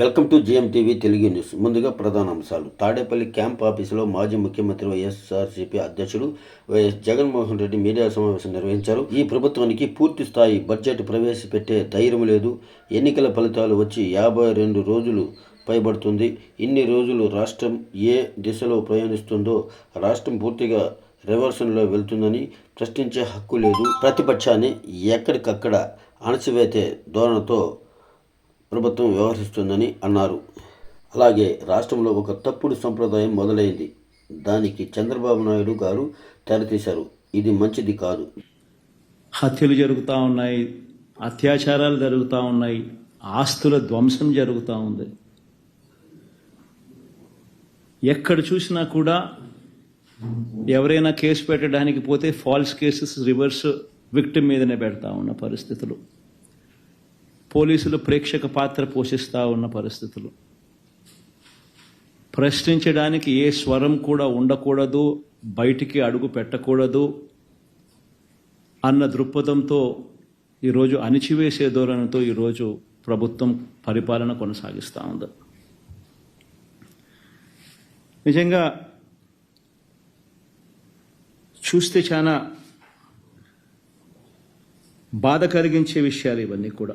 Welcome to GM TV Telugu news. ముందుగా ప్రధాన అంశాలు. తాడేపల్లి క్యాంప్ ఆఫీసులో మాజీ ముఖ్యమంత్రి వైఎస్ఆర్సీపీ అధ్యక్షుడు వైఎస్ జగన్మోహన్ రెడ్డి మీడియా సమావేశం నిర్వహించారు. ఈ ప్రభుత్వానికి పూర్తి స్థాయి బడ్జెట్ ప్రవేశపెట్టే ధైర్యం లేదు. ఎన్నికల ఫలితాలు వచ్చి యాభై రెండు రోజులు పైబడుతుంది. ఇన్ని రోజులు రాష్ట్రం ఏ దిశలో ప్రయాణిస్తుందో రాష్ట్రం పూర్తిగా రివర్షన్లో వెళ్తుందని ప్రశ్నించే హక్కు లేదు. ప్రతిపక్షాన్ని ఎక్కడికక్కడ అణచివేతే ధోరణితో ప్రభుత్వం వ్యవహరిస్తుందని అన్నారు. అలాగే రాష్ట్రంలో ఒక తప్పుడు సంప్రదాయం మొదలైంది. దానికి చంద్రబాబు నాయుడు గారు తెరతీశారు ఇది మంచిది కాదు. హత్యలు జరుగుతూ ఉన్నాయి అత్యాచారాలు జరుగుతూ ఉన్నాయి ఆస్తుల ధ్వంసం జరుగుతూ ఉంది. ఎక్కడ చూసినా కూడా ఎవరైనా కేసు పెట్టడానికి పోతే ఫాల్స్ కేసెస్ రివర్స్ విక్టిమ్ మీదనే పెడతా ఉన్న పరిస్థితులు. పోలీసులు ప్రేక్షక పాత్ర పోషిస్తూ ఉన్న పరిస్థితులు. ప్రశ్నించడానికి ఏ స్వరం కూడా ఉండకూడదు బయటికి అడుగు పెట్టకూడదు అన్న దృక్పథంతో ఈరోజు అణిచివేసే ధోరణితో ఈరోజు ప్రభుత్వం పరిపాలన కొనసాగిస్తూ ఉంది. నిజంగా చూస్తే చాలా బాధ కలిగించే విషయాలు ఇవన్నీ కూడా.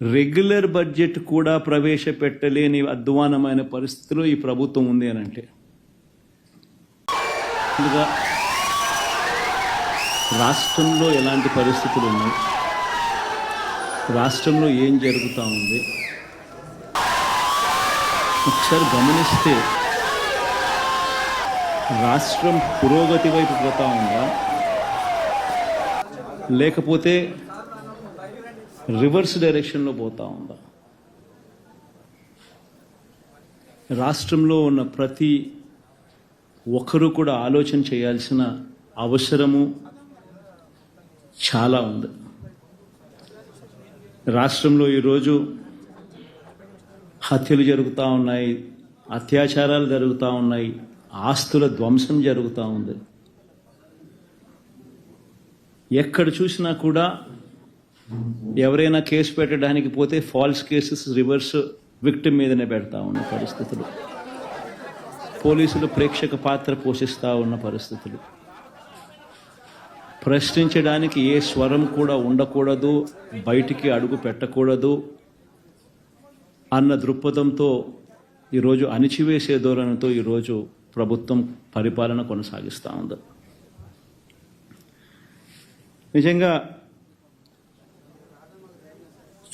రెగ్యులర్ బడ్జెట్ కూడా ప్రవేశపెట్టలేని అధ్వానమైన పరిస్థితిలో ఈ ప్రభుత్వం ఉంది అని అంటే. రాష్ట్రంలో ఎలాంటి పరిస్థితులు ఉన్నాయి? రాష్ట్రంలో ఏం జరుగుతూ ఉంది? ఒకసారి గమనిస్తే రాష్ట్రం పురోగతి వైపు పోతా ఉందా? లేకపోతే రివర్స్ డైరెక్షన్లో పోతా ఉందా? రాష్ట్రంలో ఉన్న ప్రతి ఒక్కరూ కూడా ఆలోచన చేయాల్సిన అవసరము చాలా ఉంది. రాష్ట్రంలో ఈరోజు హత్యలు జరుగుతూ ఉన్నాయి అత్యాచారాలు జరుగుతూ ఉన్నాయి ఆస్తుల ధ్వంసం జరుగుతూ ఉంది. ఎక్కడ చూసినా కూడా ఎవరైనా కేసు పెట్టడానికి పోతే ఫాల్స్ కేసెస్ రివర్స్ విక్టిమ్ మీదనే పెడతా ఉన్న పరిస్థితులు. పోలీసులు ప్రేక్షక పాత్ర పోషిస్తూ ఉన్న పరిస్థితులు. ప్రశ్నించడానికి ఏ స్వరం కూడా ఉండకూడదు బయటికి అడుగు పెట్టకూడదు అన్న దృక్పథంతో ఈరోజు అణిచివేసే ధోరణితో ఈరోజు ప్రభుత్వం పరిపాలన కొనసాగిస్తూ ఉంది. నిజంగా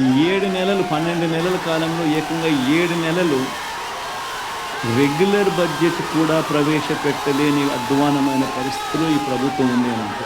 ఏడు నెలలు పన్నెండు నెలల కాలంలో ఏకంగా ఏడు నెలలు రెగ్యులర్ బడ్జెట్ కూడా ప్రవేశపెట్టలేని అధ్వానమైన పరిస్థితిలో ఈ ప్రభుత్వం ఉంది అని అంటే